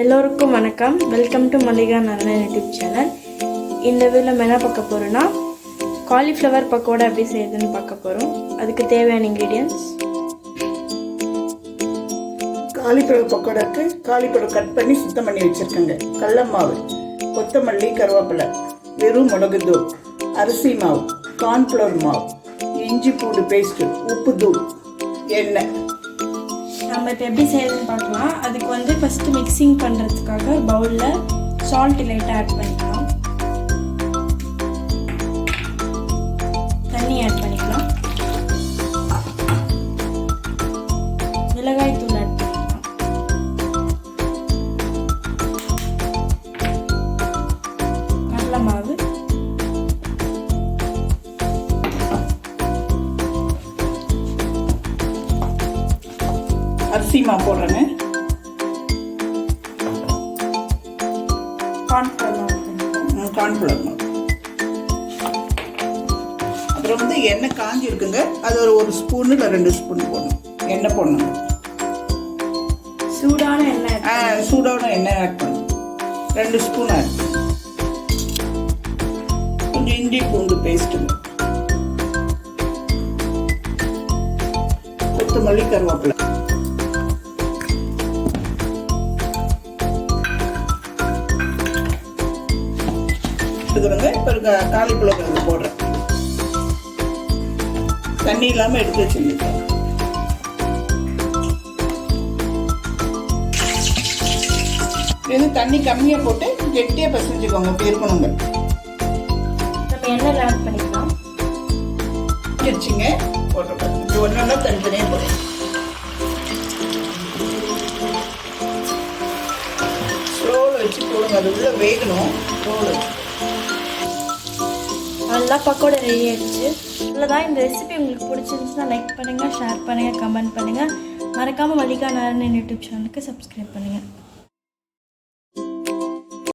எல்லோருக்கும் வணக்கம். Welcome to Mallika நல்ல யூடியூப் சேனல். இந்த வீடியோவில் நம்ம என்ன பார்க்க போகிறோன்னா காலிஃப்ளவர் பக்கோடா எப்படி செய்யுதுன்னு பார்க்க போகிறோம் அதுக்கு தேவையான இன்க்ரீடியன்ஸ் காலிஃப்ளவர் பக்கோடாக்கு காலிஃப்ளவர் கட் பண்ணி சுத்தம் பண்ணி வச்சுருக்கேங்க. கடல மாவு கொத்தமல்லி கருவேப்பிலை வெறும் மிளகுத்தூள் அரிசி மாவு கார்ன்ஃப்ளவர் மாவு இஞ்சி பூண்டு பேஸ்ட்டு உப்பு தூள் எண்ணெய். நம்ம இப்போ எப்படி செய்யறதுன்னு பார்க்கலாம். அதுக்கு வந்து ஃபஸ்ட்டு மிக்சிங் பண்ணுறதுக்காக பவுலில் சால்ட் லைட்டாக ஆட் பண்ணிக்கலாம். தண்ணி ஆட் பண்ணிக்கலாம். மிளகாய் தூள் ஆட் பண்ணிக்கலாம். கடலை மாவு அரிசி மாவு போடுறேங்க கார்ன்ஃப்ளவர் கார்ன்ஃப்ளவர் மாவு அப்புறம் வந்து எண்ணெய் காஞ்சி இருக்குங்க அது ஒரு ஒரு ஸ்பூன் இல்லை ரெண்டு ஸ்பூன் போடணும். எண்ணெய் போடணும். சூடான எண்ணெய் ஆ, சூடான எண்ணெய் ஆட் பண்ணணும். ரெண்டு ஸ்பூன் ஆட் கொஞ்சம் இஞ்சி பூண்டு பேஸ்ட்டுங்க கொத்தமல்லி கருவேப்பிலை. இதுங்க இப்போ இருக்க காலிஃப்ளவர் அது போடுறேன். தண்ணி இல்லாமல் எடுத்து வச்சுருக்கேன். இது தண்ணி கம்மியாக போட்டு கெட்டியாக பசஞ்சுக்கோங்க இப்படி இருக்கணுங்க நம்ம எண்ணெயில் ஆட் பண்ணிக்கலாம். வச்சுங்க போட்டுருக்கோம் இது ஒன்று ஒன்றா தனித்தனியாக போடும் ஸ்லோவில் வச்சு போடுங்க அது உள்ள வேகணும். ஸ்லோவில் வச்சு. நல்லா பக்கோடா ரெடி ஆயிடுச்சு. இவ்வளோதான் இந்த ரெசிபி உங்களுக்கு பிடிச்சிருந்துச்சுன்னா லைக் பண்ணுங்கள் ஷேர் பண்ணுங்கள் கமெண்ட் பண்ணுங்கள் மறக்காமல் மல்லிகா நாராயணன் யூடியூப் சேனலுக்கு சப்ஸ்கிரைப் பண்ணுங்கள்